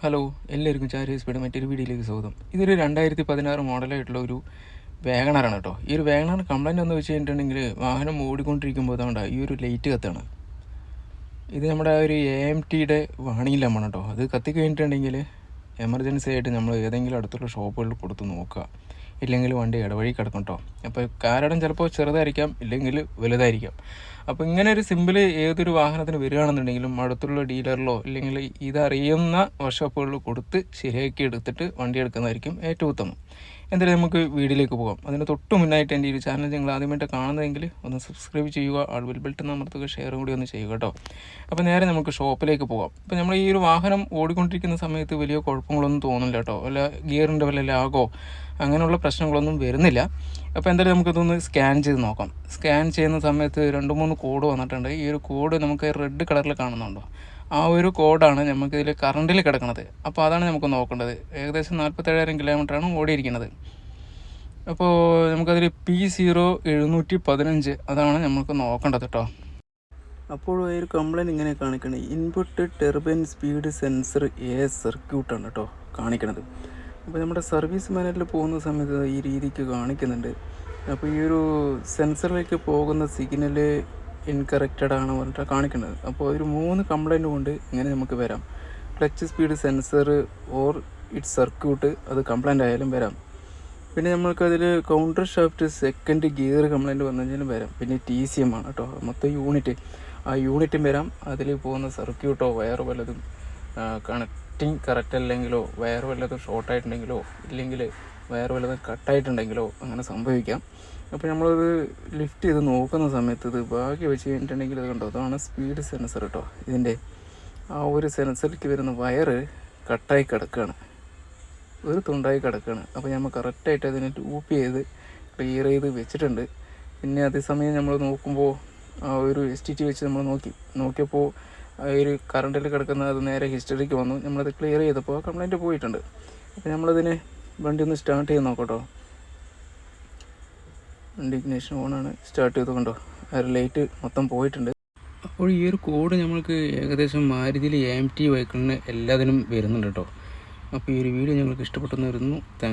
Hello എല്ലാവർക്കും ചാരി speed മറ്റൊരു വീഡിയോയിലേക്ക് സ്വാഗതം. ഇതൊരു രണ്ടായിരത്തി പതിനാറ് മോഡലായിട്ടുള്ള ഒരു വേഗണറാണ് കേട്ടോ. ഈ ഒരു വേഗണർ കംപ്ലൈന്റ് എന്ന് വെച്ച് കഴിഞ്ഞിട്ടുണ്ടെങ്കിൽ വാഹനം ഓടിക്കൊണ്ടിരിക്കുമ്പോൾ അതുകൊണ്ട് ഈ ഒരു ലൈറ്റ് കത്താണ്. ഇത് നമ്മുടെ ഒരു എ എം ടിയുടെ വാണിംഗ് കേട്ടോ. അത് കത്തി കഴിഞ്ഞിട്ടുണ്ടെങ്കിൽ എമർജൻസി ആയിട്ട് നമ്മൾ ഏതെങ്കിലും അടുത്തുള്ള ഷോപ്പുകളിൽ കൊടുത്ത് നോക്കുക. ഇല്ലെങ്കിൽ വണ്ടി ഇടവഴി കിടക്കും കേട്ടോ അപ്പോൾ കാരണം ചിലപ്പോൾ ചെറുതായിരിക്കാം ഇല്ലെങ്കിൽ വലുതായിരിക്കാം. അപ്പോൾ ഇങ്ങനെ ഒരു സിമ്പിൾ ഏതൊരു വാഹനത്തിന് വരികയാണെന്നുണ്ടെങ്കിലും അടുത്തുള്ള ഡീലറിലോ ഇല്ലെങ്കിൽ ഇതറിയുന്ന വർക്ക്ഷോപ്പുകളിൽ കൊടുത്ത് ശരിയാക്കി എടുത്തിട്ട് വണ്ടി എടുക്കുന്നതായിരിക്കും ഏറ്റവും ഉത്തമം. എന്തായാലും നമുക്ക് വീഡിയോയിലേക്ക് പോകാം. അതിന് തൊട്ട് മുന്നായിട്ട് എന്റെ ഈ ചാനൽ നിങ്ങൾ ആദ്യമായിട്ട് കാണുന്നതെങ്കിൽ ഒന്ന് സബ്സ്ക്രൈബ് ചെയ്യുക ആൾ ബെൽ ബെൽറ്റ് അമർത്തുക ഷെയർ കൂടി ഒന്ന് ചെയ്യുക കേട്ടോ. അപ്പോൾ നേരെ നമുക്ക് ഷോപ്പിലേക്ക് പോകാം. അപ്പോൾ നമ്മൾ ഈ ഒരു വാഹനം ഓടിക്കൊണ്ടിരിക്കുന്ന സമയത്ത് വലിയ കുഴപ്പങ്ങളൊന്നും തോന്നില്ല കേട്ടോ. വല്ല ഗിയറിന്റെ വല്ല ലാഗോ അങ്ങനെയുള്ള പ്രശ്നങ്ങളൊന്നും വരുന്നില്ല. അപ്പോൾ എന്തായാലും നമുക്കിതൊന്ന് സ്കാൻ ചെയ്ത് നോക്കാം. സ്കാൻ ചെയ്യുന്ന സമയത്ത് രണ്ട് മൂന്ന് കോഡ് വന്നിട്ടുണ്ട്. ഈ ഒരു കോഡ് നമുക്ക് റെഡ് കളറിൽ കാണുന്നുണ്ടോ? ആ ഒരു കോഡാണ് നമുക്ക് ഇതിൽ കറണ്ടിൽ കിടക്കുന്നത് അപ്പോൾ അതാണ് നമുക്ക് നോക്കേണ്ടത്. ഏകദേശം നാൽപ്പത്തേഴായിരം കിലോമീറ്ററാണ് ഓടിയിരിക്കുന്നത്. അപ്പോൾ നമുക്കതിൽ പി സീറോ എഴുന്നൂറ്റി പതിനഞ്ച് അതാണ് നമുക്ക് നോക്കേണ്ടത് കേട്ടോ അപ്പോൾ ഒരു കംപ്ലൈന്റ് ഇങ്ങനെ കാണിക്കണത് input turbine speed sensor A സർക്യൂട്ടാണ് കേട്ടോ കാണിക്കണത്. അപ്പോൾ നമ്മുടെ സർവീസ് മാനേജിൽ പോകുന്ന സമയത്ത് ഈ രീതിക്ക് കാണിക്കുന്നുണ്ട്. അപ്പോൾ ഈ ഒരു സെൻസറിലേക്ക് പോകുന്ന സിഗ്നൽ ഇൻകറക്റ്റഡ് ആണ് പറഞ്ഞിട്ട് കാണിക്കുന്നത്. അപ്പോൾ ഒരു മൂന്ന് കംപ്ലൈന്റ് കൊണ്ട് ഇങ്ങനെ നമുക്ക് വരാം. Clutch speed sensor or it circuit അത് കംപ്ലൈന്റ് ആയാലും വരാം. പിന്നെ നമ്മൾക്കതിൽ counter shaft second gear complaint വന്നു കഴിഞ്ഞാലും വരാം. പിന്നെ ടി സി എം ആണ് കേട്ടോ. മൊത്തം യൂണിറ്റ് ആ യൂണിറ്റും വരാം. അതിൽ പോകുന്ന സർക്യൂട്ടോ വയർ വല്ലതും കണക്റ്റിംഗ് കറക്റ്റ് അല്ലെങ്കിലോ വയർ വല്ലതും ഷോർട്ടായിട്ടുണ്ടെങ്കിലോ ഇല്ലെങ്കിൽ വയർ വല്ലതും കട്ടായിട്ടുണ്ടെങ്കിലോ അങ്ങനെ സംഭവിക്കാം. അപ്പോൾ നമ്മളത് ലിഫ്റ്റ് ചെയ്ത് നോക്കുന്ന സമയത്ത് ഇത് ബാക്കി വെച്ച് കഴിഞ്ഞിട്ടുണ്ടെങ്കിൽ ഇത് കണ്ടോ? അതാണ് സ്പീഡ് സെൻസർ കേട്ടോ ഇതിന്റെ ആ ഒരു സെൻസറിലേക്ക് വരുന്ന വയറ് കട്ടായി കിടക്കുകയാണ് ഒരു തുണ്ടായി കിടക്കുകയാണ് അപ്പോൾ നമ്മൾ കറക്റ്റായിട്ട് അതിനെ ടൂപ്പ് ചെയ്ത് ക്ലിയർ ചെയ്ത് വെച്ചിട്ടുണ്ട്. പിന്നെ അതേസമയം നമ്മൾ നോക്കുമ്പോൾ ആ ഒരു എസ് ടി ടി വെച്ച് നമ്മൾ നോക്കി. നോക്കിയപ്പോൾ ആ ഒരു കറണ്ടിൽ കിടക്കുന്ന അത് നേരെ ഹിസ്റ്ററിക്ക് വന്നു. നമ്മളത് ക്ലിയർ ചെയ്തപ്പോൾ കംപ്ലൈന്റ് പോയിട്ടുണ്ട്. അപ്പോൾ നമ്മളതിനെ വണ്ടി ഒന്ന് സ്റ്റാർട്ട് ചെയ്ത് നോക്കട്ടോ. വണ്ടി ഇഗ്നേഷൻ ഓണാണ് സ്റ്റാർട്ട് ചെയ്ത് കണ്ടോ? ആ ലൈറ്റ് മൊത്തം പോയിട്ടുണ്ട്. അപ്പോൾ ഈ ഒരു കോഡ് നമ്മൾക്ക് ഏകദേശം മാരുതിയിൽ എം ടി വെഹിക്കിളിന് എല്ലാത്തിനും വരുന്നുണ്ട് കേട്ടോ. അപ്പോൾ ഈ ഒരു വീഡിയോ ഞങ്ങൾക്ക് ഇഷ്ടപ്പെട്ടെന്ന് വരുന്നു താങ്ക്